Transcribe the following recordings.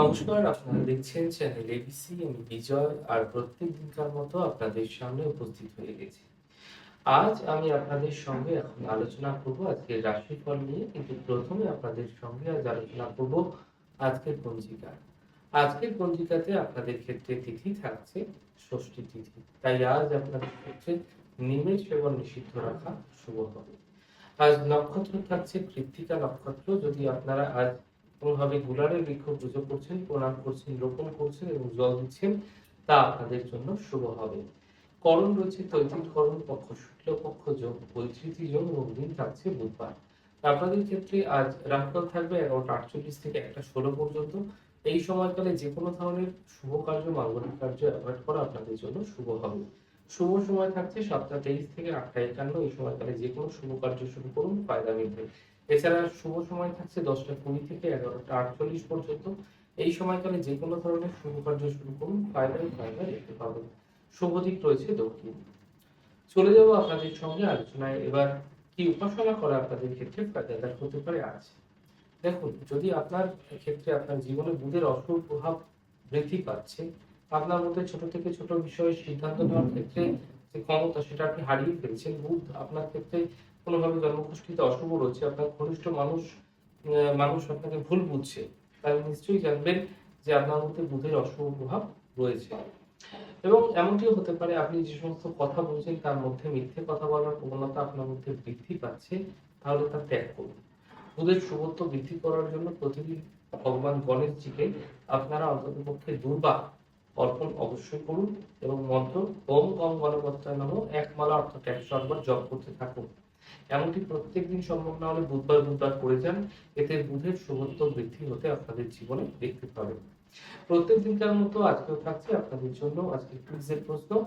নমস্কার, আপনারা দেখছেন চ্যানেল এবিসি আমি বিজয়, আর প্রত্যেক দিনকার মতো আপনাদের সামনে উপস্থিত হয়ে গেছি। আজ আমি আপনাদের সঙ্গে এখন আলোচনা করব আজকের রাশিফল নিয়ে, কিন্তু প্রথমে আপনাদের সঙ্গে আজ আলোচনা করব আজকের পঞ্জিকা। আজকের পঞ্জিকাতে আপনাদের ক্ষেত্রে তিথি থাকছে, ষষ্ঠী তিথি। তাই আজ আপনাদের ক্ষেত্রে নিমেষ এবং নিষিদ্ধ রাখা শুভ হবে। আজ নক্ষত্র থাকছে, কৃত্তিকা নক্ষত্র। যদি আপনারা আজ কোনোভাবে গুলারের বৃক্ষ পুজো করছেন, প্রণাম করছেন, রোপণ করছেন এবং জল দিচ্ছেন, তা আপনাদের জন্য শুভ হবে। করণ রয়েছে তৈতির করণ, পক্ষ শুক্ল পক্ষ যোগ, বৈধৃতি যোগ এবং দিন থাকছে বুধবার। আপনাদের ক্ষেত্রে আজ রাহুকাল থাকবে এগারোটা আটচল্লিশ থেকে একটা ষোলো পর্যন্ত। এই সময়কালে যে কোনো ধরনের শুভ কার্য, মাঙ্গলিক কার্য অ্যাভয়েড করা আপনাদের জন্য শুভ হবে। শুভ সময় থাকছে সাতটা তেইশ থেকে আটটা একান্ন। এই সময়কালে যে কোনো শুভ কার্য শুরু করুন, ফায়দা মিলবে। এছাড়া শুভ সময় থাকছে দশটা কুড়ি থেকে এগারোটা আটচল্লিশ পর্যন্ত। এই সময়কালে যে কোনো ধরনের শুভ কার্য শুরু করুন ফায়দায় ফায়দা দেখতে পাবেন। শুভ দিক রয়েছে দক্ষিণ। চলে যাব আপনাদের সঙ্গে আলোচনায়। এবার কি উপাসনা করা আপনাদের ক্ষেত্রে ফায়দাদার হতে পারে আজ? দেখুন, যদি আপনার ক্ষেত্রে আপনার জীবনে বুধের অশুভ প্রভাব বৃদ্ধি পাচ্ছে, আপনার মধ্যে ছোট থেকে ছোট বিষয়ে সিদ্ধান্ত নেওয়ার ক্ষেত্রে ক্ষমতা সেটা আপনি হারিয়ে ফেলছেন, বুধ আপনার ক্ষেত্রে কোনোভাবে জন্মকুষ্ঠিতে অশুভ রয়েছে আপনার ঘনিষ্ঠ মানুষ মানুষ আপনাকে ভুল বুঝছে, তাহলে নিশ্চয়ই জানবেন যে আপনার মধ্যে বুধের অশুভ প্রভাব রয়েছে। এবং এমনটিও হতে পারে, আপনি যে সমস্ত কথা বলছেন তার মধ্যে মিথ্যে কথা বলার প্রবণতা আপনার মধ্যে বৃদ্ধি পাচ্ছে, তাহলে তা ত্যাগ করুন। বুধের শুভত্ব বৃদ্ধি করার জন্য প্রতিদিন ভগবান গণেশজিকে আপনারা অন্ততপক্ষে দুর্বা অর্পণ অবশ্যই করুন এবং মন্ত্র ওম গম গণপত্রায় নম, এক মালা অর্থাৎ একশো আটবার জপ করতে থাকুন। এমনকি প্রত্যেক দিন সম্ভব না হলে বুধবার বুধবার করে যান। এতে বুধের শুভত্ব বৃদ্ধি হতে আপনাদের জীবনে দেখতে পাবেন। প্রত্যেক দিনকার মতো আজকেও থাকছে আপনাদের জন্য আজকে কুইজের প্রশ্ন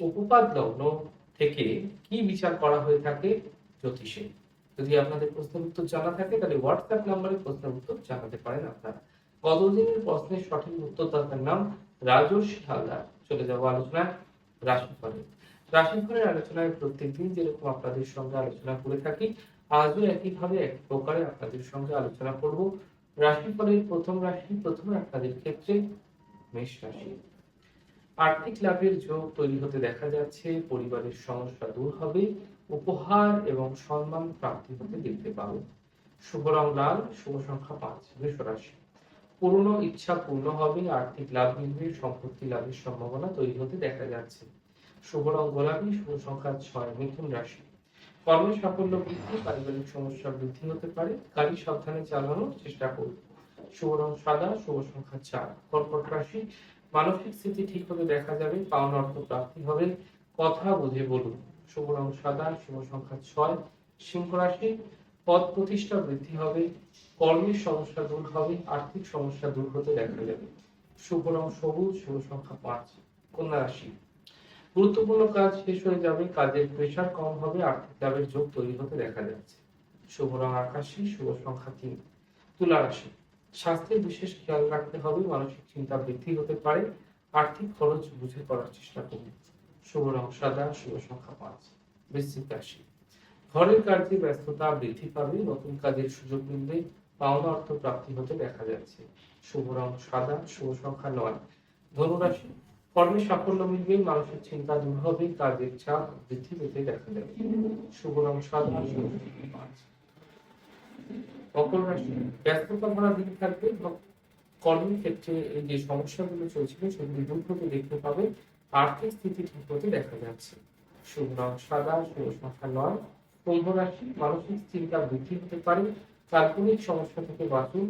উপপাদ লগ্ন থেকে কি বিচার করা হয়ে থাকে জ্যোতিষে? যদি আপনাদের প্রশ্নের উত্তর জানা থাকে, তাহলে হোয়াটসঅ্যাপ নাম্বারে প্রশ্নের উত্তর জানাতে পারেন আপনারা। গতদিনের প্রশ্নের সঠিক উত্তরদাতার নাম? রাজস্বী হালদার। চলে যাব আলোচনায়, রাশিফলে। রাশিফলের আলোচনায় প্রত্যেকদিন যেরকম আপনাদের সঙ্গে আলোচনা করে থাকি, আজও একইভাবে এক প্রকারে আপনাদের সঙ্গে আলোচনা করব। রাশিফলের প্রথম রাশি, প্রথমে আপনাদের ক্ষেত্রে মেষ রাশি। আর্থিক লাভের যোগ তৈরি হতে দেখা যাচ্ছে, পরিবারের সমস্যা দূর হবে, উপহার এবং সম্মান প্রাপ্তি হতে দেখতে পাবো। শুভ রং লাল, শুভ সংখ্যা পাঁচ বৃষ রাশি। পুরনো ইচ্ছা পূর্ণ হবে, আর্থিক লাভ মিলবে, সম্পত্তি লাভের সম্ভাবনা তৈরি হতে দেখা যাচ্ছে। শুভ রং গোলাপি, শুভ সংখ্যা ছয়, মিথুন রাশি। কর্মের সাফল্য বৃদ্ধি, পারিবারিক সমস্যা বৃদ্ধি হতে পারে। গাড়ি সাবধানে চালানোর চেষ্টা করুন। শুভ রং সাদা, শুভ সংখ্যা চার। কর্কট রাশি, মানসিক স্থিতি ঠিক হতে দেখা যাবে, পাওনা অর্থ প্রাপ্তি হবে। কথা বুঝে বলুন। শুভ রং সাদা, শুভ সংখ্যা ছয়। সিংহ রাশি, পদ প্রতিষ্ঠা বৃদ্ধি হবে। কর্মের সমস্যা দূর হবে, আর্থিক সমস্যা দূর হতে দেখা যাবে। শুভ রং সবুজ, শুভ সংখ্যা পাঁচ। কন্যা রাশি গুরুত্বপূর্ণ কাজ শেষ হয়ে যাবে, কাজের প্রেশার কম হবে, আর্থিক লাভের যোগ তৈরি হতে দেখা যাচ্ছে। শুভ রং আকাশী, শুভ সংখ্যা তিন। তুলা রাশি, স্বাস্থ্যের বিশেষ খেয়াল রাখতে হবে, মানসিক চিন্তা বৃদ্ধি হতে পারে, আর্থিক খরচ বুঝে করার চেষ্টা করুন। শুভ রং সাদা, শুভ সংখ্যা পাঁচ। বৃশ্চিক রাশি, ঘরের কার্যে ব্যস্ততা বৃদ্ধি পাবে, নতুন কাজের সুযোগ মিলবে, পাওনা অর্থ প্রাপ্তি হতে দেখা যাচ্ছে। শুভ রং সাদা, শুভ সংখ্যা নয়। ধনুরাশি কর্মে সাফল্য মিলবে মানসিক চিন্তা দূর হবে কাজের চাপ বৃদ্ধি পেতে দেখা যাবে। শুভ রং পাঁচ। মকর রাশি ব্যস্ততা ভরা দিন থাকবে কর্মের ক্ষেত্রে যে সমস্যাগুলো চলছিল, সেগুলি দূর দেখতে পাবে। আর্থিক স্থিতি ঠিক হতে দেখা যাচ্ছে। শুভ রং সাদা শুভ সংখ্যা নয়। কুম্ভ রাশি, মানসিক চিন্তা বৃদ্ধি হতে পারে। কাল্পনিক সমস্যা থেকে বাঁচুন।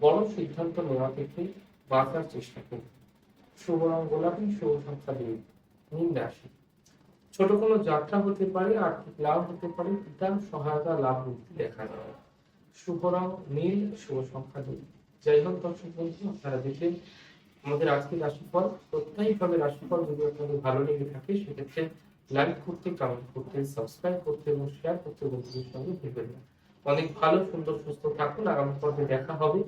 বড় সিদ্ধান্ত নেওয়া থেকে বাঁচার চেষ্টা করুন। শুভ রং গোলাপি শুভ সংখ্যা দুই মীন রাশি। ছোট কোনো যাত্রা হতে পারে, আর্থিক লাভ হতে পারে, পিতার সহায়তা, লাভ বৃদ্ধি দেখা যায় শুভ রং, নীল, শুভ সংখ্যা দুই যাই হোক দর্শক বন্ধু, আপনারা দেখলেন আমাদের আজকের রাশিফল প্রত্যেকভাবে রাশিফল যদি আপনাদের ভালো লেগে থাকে, সেক্ষেত্রে লাইক করতে কমেন্ট করতে সাবস্ক্রাইব করতে এবং শেয়ার করতে বন্ধুদের সঙ্গে ভেবেন না। অনেক ভালো, সুন্দর, সুস্থ থাকুন। আগামী পর্বে দেখা হবে।